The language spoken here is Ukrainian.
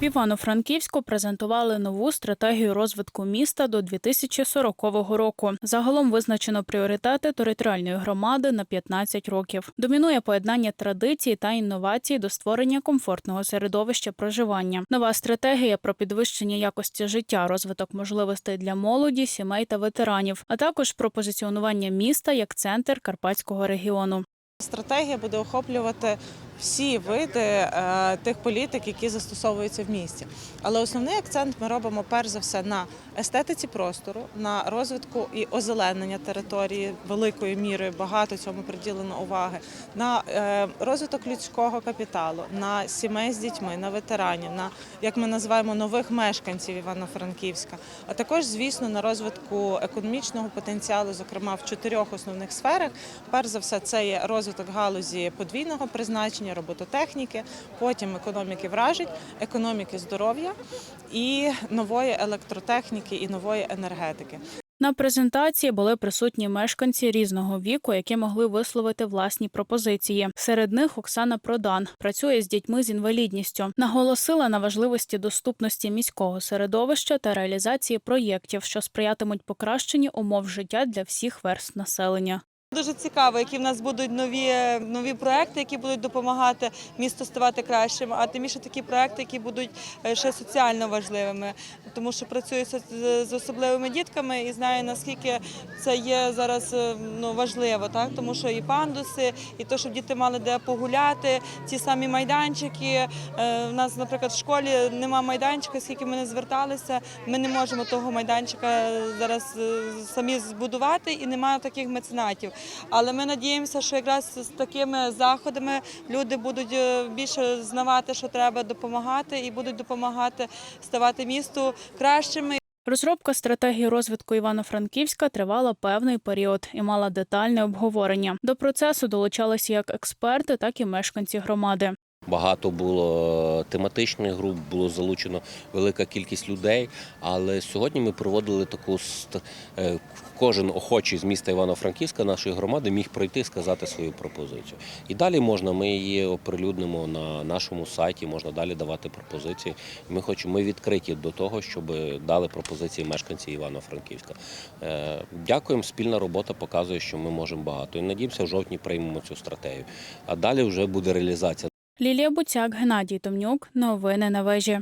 В Івано-Франківську презентували нову стратегію розвитку міста до 2040 року. Загалом визначено пріоритети територіальної громади на 15 років. Домінує поєднання традицій та інновацій до створення комфортного середовища проживання. Нова стратегія про підвищення якості життя, розвиток можливостей для молоді, сімей та ветеранів, а також про позиціонування міста як центр карпатського регіону. Стратегія буде охоплювати всі види е, тих політик, які застосовуються в місті. Але основний акцент ми робимо перш за все на естетиці простору, на розвитку і озеленення території великою мірою. Багато цьому приділено уваги, на е, розвиток людського капіталу, на сімей з дітьми, на ветеранів, на як ми називаємо нових мешканців Івано-Франківська, а також, звісно, на розвитку економічного потенціалу, зокрема в чотирьох основних сферах. Перш за все, це є розвиток галузі подвійного призначення, робототехніки, потім економіки вражень, економіки здоров'я і нової електротехніки і нової енергетики. На презентації були присутні мешканці різного віку, які могли висловити власні пропозиції. Серед них Оксана Продан працює з дітьми з інвалідністю. Наголосила на важливості доступності міського середовища та реалізації проєктів, що сприятимуть покращенню умов життя для всіх верств населення. Дуже цікаво, які в нас будуть нові нові проекти, які будуть допомагати місту ставати кращим, а тим більше такі проекти, які будуть е, ще соціально важливими, тому що працюю з, особливими дітками і знаю наскільки це є зараз е, ну важливо, так тому що і пандуси, і то, щоб діти мали де погуляти, ті самі майданчики. Е, У нас, наприклад, в школі нема майданчика, скільки ми не зверталися. Ми не можемо того майданчика зараз е, самі збудувати, і немає таких меценатів. Але ми надіємося, що якраз з такими заходами люди будуть е, більше знавати, що треба допомагати, і будуть допомагати ставати місту кращими. Розробка стратегії розвитку Івано-Франківська тривала певний період і мала детальне обговорення. До процесу долучалися як експерти, так і мешканці громади. Багато було тематичних груп, було залучено велика кількість людей. Але сьогодні ми проводили таку е, кожен охочий з міста Івано-Франківська нашої громади міг пройти сказати свою пропозицію. І далі можна, ми її оприлюднимо на нашому сайті, можна далі давати пропозиції. Ми хочемо, ми відкриті до того, щоб дали пропозиції мешканці Івано-Франківська. Е, Дякуємо. Спільна робота показує, що ми можемо багато. І надіємося, в жовтні приймемо цю стратегію. А далі вже буде реалізація. Лілія Буцяк, Геннадій Томнюк. Новини на вежі.